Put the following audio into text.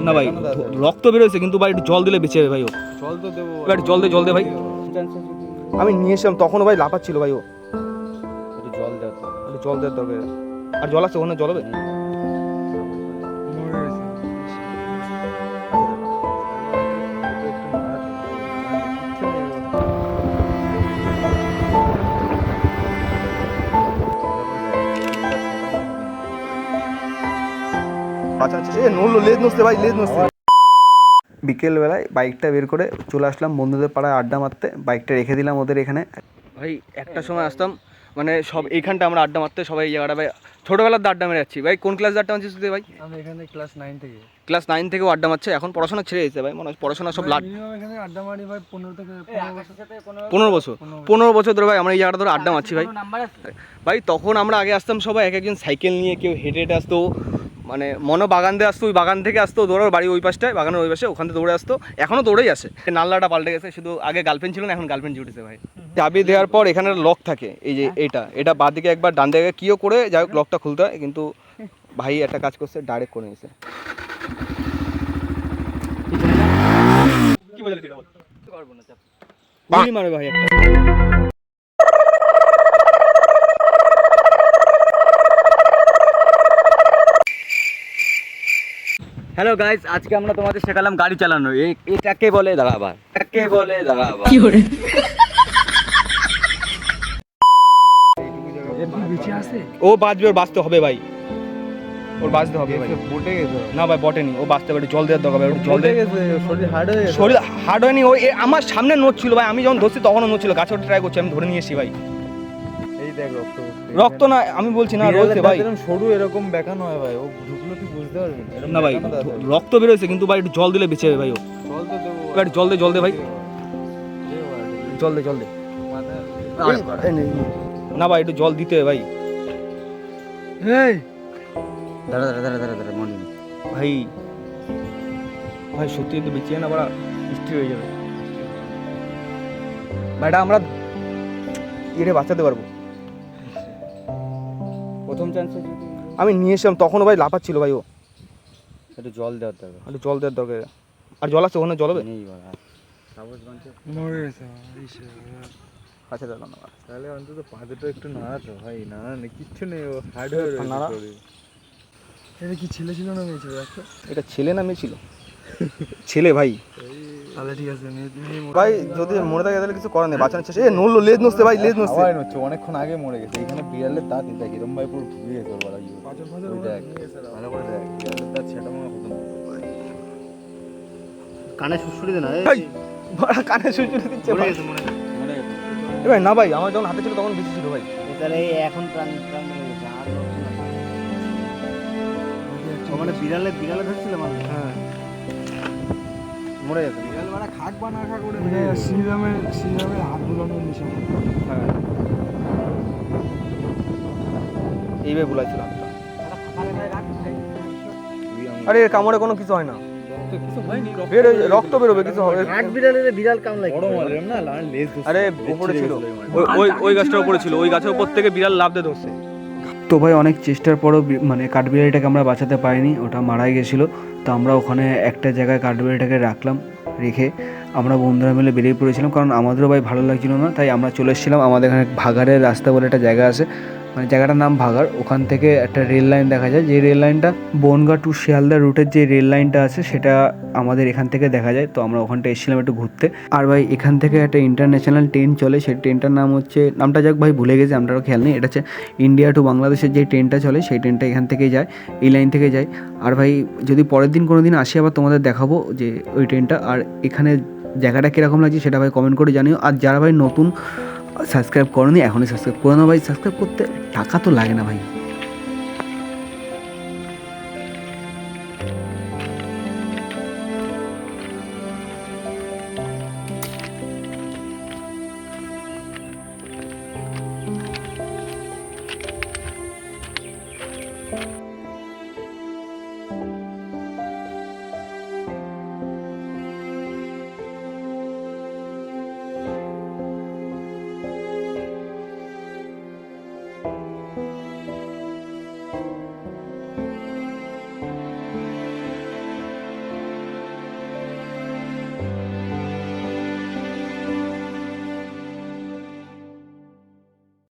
না ভাই রক্ত বেরোয়েছে কিন্তু ভাই একটু জল দিলে বেঁচে যাবে ভাই ও। জল তো দেবো। একটু জল দে জল দে ভাই। আমি নিয়ে এসলাম তখনও ভাই লাফাচ্ছিল ভাই ও। একটু জল দেওয়ার জল দেওয়ার দরকার আর জল আছে ওখানে জল হবে? আচ্ছা আচ্ছা এ নড়লো লেজ ভাই লেজ বিকেলবেলায় বাইকটা বের করে চলে আসলাম বন্ধুদের পাড়ায় আড্ডা মারতে। বাইকটা রেখে দিলাম ওদের এখানে। ভাই একটা সময় আসতাম মানে সব এইখানটা আমরা আড্ডা মারতে সবাই এই জায়গাটা ভাই ছোটোবেলার আড্ডা মেরে যাচ্ছি। ভাই কোন ক্লাস আড্ডা মারছিস তুই ভাই? আমি এখানে ক্লাস নাইন থেকে। ক্লাস নাইন থেকেও আড্ডা মারছে এখন পড়াশোনা ছেড়ে দিয়েছে ভাই মনে পড়াশোনা সব লাট এখানে আড্ডা মারি ভাই পনেরো থেকে পনেরো বছর। পনেরো বছর। ধরে ভাই আমরা এই জায়গাটা ধরে আড্ডা মারছি ভাই। ভাই তখন আমরা আগে আসতাম সবাই এক একজন সাইকেল নিয়ে কেউ হেঁটে হেঁটে আসতো মানে মনো বাগান দিয়ে আসতো ওই বাগান থেকে আসতো দৌড়ার বাড়ি ওই পাশটায় বাগানের ওই পাশে ওখান থেকে দৌড়ে আসতো। এখনও দৌড়েই আসে। এই নাল্লাটা পাল্টে গেছে শুধু আগে গার্লফ্রেন্ড ছিল না এখন গার্লফ্রেন্ড জুটেছে ভাই। চাবি দেওয়ার পর এখানে লক থাকে এই যে এটা। এটা বাঁ দিকে একবার ডান দিকে কিও করে যাই হোক লকটা খুলতে হয় কিন্তু ভাই একটা কাজ করছে ডাইরেক্ট করে নিয়েছে কি বলে? গুলি মারবে ভাই একটা। হ্যালো গাইস আজকে আমরা তোমাদের শেখালাম গাড়ি চালানো। এ- এটাকে বলে দাঁড়াবার এটাকে বলে আছে ও বাঁচবে ওর বাঁচতে হবে ভাই। ওর বাঁচতে হবে ভাই। বটে গেছে। না ভাই বটেনি ও বাঁচতে পারে জল দেওয়ার দরকার ভাই, জল শরীর হার্ড হয়ে শরীর হার্ড হয়নি ও এ- আমার সামনে নোট ছিল ভাই আমি যখন ধরছি তখনও নোট ছিল গাছে ট্রাই করছি আমি ধরে নিয়ে এসি ভাই। দেখ রক্ত রক্ত না আমি বলছি না রয়েছে ভাই। এরকম সরু এরকম বেঁকানো হয় ভাই ও ঢুকলো তুই বুঝতে পারবি না। ভাই। রক্ত বেরোচ্ছে কিন্তু ভাই একটু জল দিলে বেঁচে যাবে ভাই ও। জল তো দেবো এবার জল দে জল দে ভাই। জল দে জল দে। নে, ভাই একটু জল দিতে হবে ভাই। এই! দাঁড়া দাঁড়া দাঁড়া দাঁড়া দাঁড়া মনে ভাই ভাই সত্যি একটু বেঁচে না বড়া হিস্ট্রি হয়ে যাবে। ভাইটা আমরা এরে বাঁচাতে পারব। প্রথম চান্স আমি নিয়ে এসলাম তখনও ভাই লাফাচ্ছিল ভাই ও। একটু জল দেওয়ার দরকার। একটু জল দেওয়ার দরকার। আর জল আছে ওখানে জল হবে? নেই মরে গেছে আচ্ছা দাদা না তাহলে অন্তত একটু নাড়াতো ভাই নেই কিচ্ছু নেই ও। নাড়া? এটা কি ছেলে ছিল না মেয়ে ছিল? এটা ছেলে না মেয়ে ছিল? ছেলে ভাই। তাহলে ঠিক আছে মেয়ে মেয়ে মরে- ভাই যদি মনে থাকে তাহলে কিছু করার নেই বাঁচানোর চেষ্টা এ নড়লো লেজ নসতে ভাই লেজ নসতে হাওয়ায় নড়ছে, অনেকক্ষণ আগে মরে গেছে এখানে বিড়ালের দাঁত এই দেখ এরম ভাই পুরো ঢুকে গেছে ওর পাঁচর দেখ ভালো করে দেখ বিড়ালের দাঁত সেটা মনে খতম। কানে সুসুরি দে না ভাই বড়া কানে সুচুরি দিচ্ছে ভাই। মনে মনে এ ভাই না ভাই আমার যখন হাতে ছিল তখন বেশি ছিল ভাই। তাহলে এখন প্রাণ প্রাণ মরে নড়ছে মানে বিড়ালে বিড়ালে ধরছিল মানুষ হ্যাঁ। মরে গেছে বিড়াল খাক বা না খাক ওটা শ্রীরামের শ্রীরামের হাত বুলানোর নিশান হ্যাঁ। এইভাবে বুলাইছিল হাতটা আরে এর কামড়ে কোনো কিছু হয় না। রক্ত বেরোবে কিছু হবে। বিড়াল কামড়ায় আরে উপরে ছিল। ওই ওই ওই গাছটার উপরে ছিল। ওই গাছের উপর থেকে বিড়াল লাভ দিয়ে ধরছে। তো ভাই অনেক চেষ্টার পরও মানে কাঠবিড়ালিটাকে আমরা বাঁচাতে পারিনি, ওটা মারাই গেছিল। তো আমরা ওখানে একটা জায়গায় কাঠবিড়ালিটাকে রাখলাম, রেখে আমরা বন্ধুরা মিলে বেরিয়ে পড়েছিলাম। কারণ আমাদেরও ভাই ভালো লাগছিল না, তাই আমরা চলে এসেছিলাম। আমাদের এখানে ভাগারের রাস্তা বলে একটা জায়গা আছে মানে জায়গাটার নাম ভাগার ওখান থেকে একটা রেল লাইন দেখা যায়। যে রেল লাইনটা বনগা টু শিয়ালদা রুটের যে রেল লাইনটা আছে, সেটা আমাদের এখান থেকে দেখা যায়। তো আমরা ওখানটা এসেছিলাম একটু ঘুরতে। আর ভাই, এখান থেকে একটা ইন্টারন্যাশনাল ট্রেন চলে। সেই ট্রেনটার নাম হচ্ছে, নামটা যাক ভাই, ভুলে গেছি আমরাও খেয়াল নেই। এটা হচ্ছে ইন্ডিয়া টু বাংলাদেশের যে ট্রেনটা চলে, সেই ট্রেনটা এখান থেকেই যায়, এই লাইন থেকে যায়। আর ভাই, যদি পরের দিন কোনো দিন আসি, আবার তোমাদের দেখাবো যে ওই ট্রেনটা আর এখানে জায়গাটা কীরকম লাগছে, সেটা ভাই কমেন্ট করে জানিও। আর যারা ভাই নতুন সাবস্ক্রাইব করনি এখনই সাবস্ক্রাইব করে নাও ভাই সাবস্ক্রাইব করতে টাকা তো লাগে না ভাই।